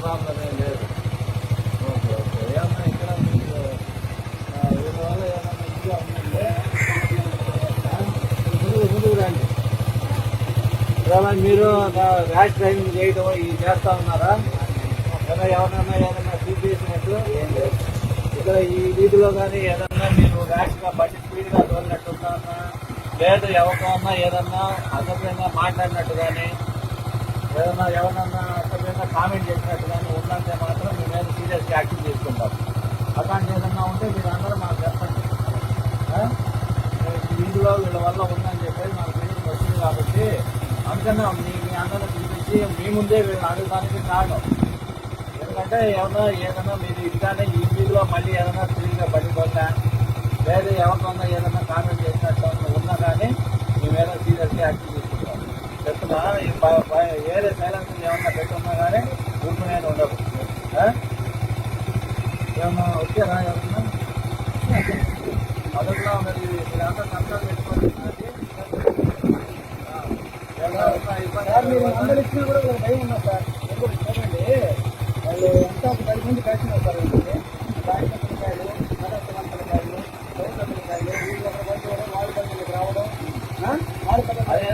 problem ఏం లేదు. Okay okay. ఏమన్నా ఇక్కడ మీకు ఆ, వీళ్ళ వల్ల ఏమన్నా ఇదిగా ఉందంటే ఆ, ముందుకు ముందుకు రండి. ఏమన్నా మీరు ర్యాష్ డ్రైవింగ్ చేయడం ఇది చేస్తా ఉన్నారా? ఏమైనా ఎవరన్నా ఏదైనా చూపించినట్టు ఏం లేదు. ఇక్కడ ఈ వీధిలో కానీ ఏదన్నా మీరు ర్యాష్గా బండి స్పీడ్గా తోలినట్టున్నా లేదు ఎవరికన్నా ఏదన్నా అసభ్యంగా మాట్లాడినట్టు కానీ ఏదన్నా ఎవరన్నా అసభ్యంగా కామెంట్ చేసినట్టు కానీ ఉందంటే మాత్రం మీ మీద సీరియస్గా యాక్షన్ తీసుకుంటాం అట్లాంటి ఏదన్నా ఉంటే మీరు అందరూ మాకు చెప్పండి. వీళ్ళలో వీళ్ళ వల్ల ఉందని చెప్పేసి మాకు తెలియదు వచ్చింది కాబట్టి అందుకనే మీ మీ అందరూ పిలిపించి మీ ముందే వీళ్ళని అడగడానికి కారణం. ఎందుకంటే ఏమన్నా ఏదన్నా మీరు ఇదిగానే ఈ వీధిలో మళ్ళీ ఏదైనా ఫ్రీగా పడిపోతా లేదా ఎవరికన్నా ఏదైనా కామెంట్ చేసినట్టు ఏమన్నా ఉన్నా కానీ మీ మీద సీరియస్గా యాక్షన్ తీసుకుంటాం ప- ఏరే సైలెన్స్ ఏమన్నా పెట్టున్నా కానీ ఊరుకునే ఉండదు. ఆ? ఏమన్నా వచ్చారా ఎవరన్నా? మొదట్లో మరి మీరంతా పెట్టుకోండి. సార్ మీరు అందరు ఇచ్చినా కూడా భయం ఉన్నా సార్. ఎందుకు చూడండి వాళ్ళు ఎంత పది మంది కలిసి వస్తారు కాయలు నరసవంతకాయలు పౌసంతకాయలు వీళ్ళు ఒక పది కూడా వాళ్ళ పల్లెలకు రావడం ఆ? వాళ్ళ పల్లెలకు బయట చూసుకో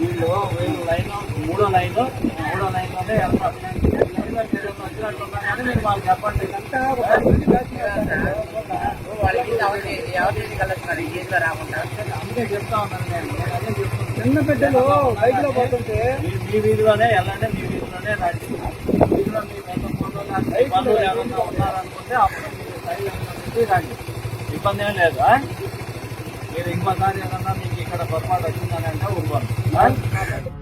వీళ్ళు లైన్ మూడో లైన్ మూడో లైన్లోనే వెళ్తారు మీరు వాళ్ళు చెప్పండి అంతా ఒక పది మంది అందుకే చెప్తా ఉన్నాను నేను నేను అదే చెప్తున్నాను. చిన్న బిడ్డలు బైక్లో పోతుంటే మీ వీధిలోనే వెళ్ళండి మీ వీధిలోనే రండి వీధిలో మీ బంధువులు ఉన్నారనుకుంటే అప్పుడు మీరు ఇబ్బంది ఏం లేదా మీరు ఇంకోసారి ఏదన్నా మీకు ఇక్కడ పొరపాటు వచ్చిందని అంటే ఊరుకోండి.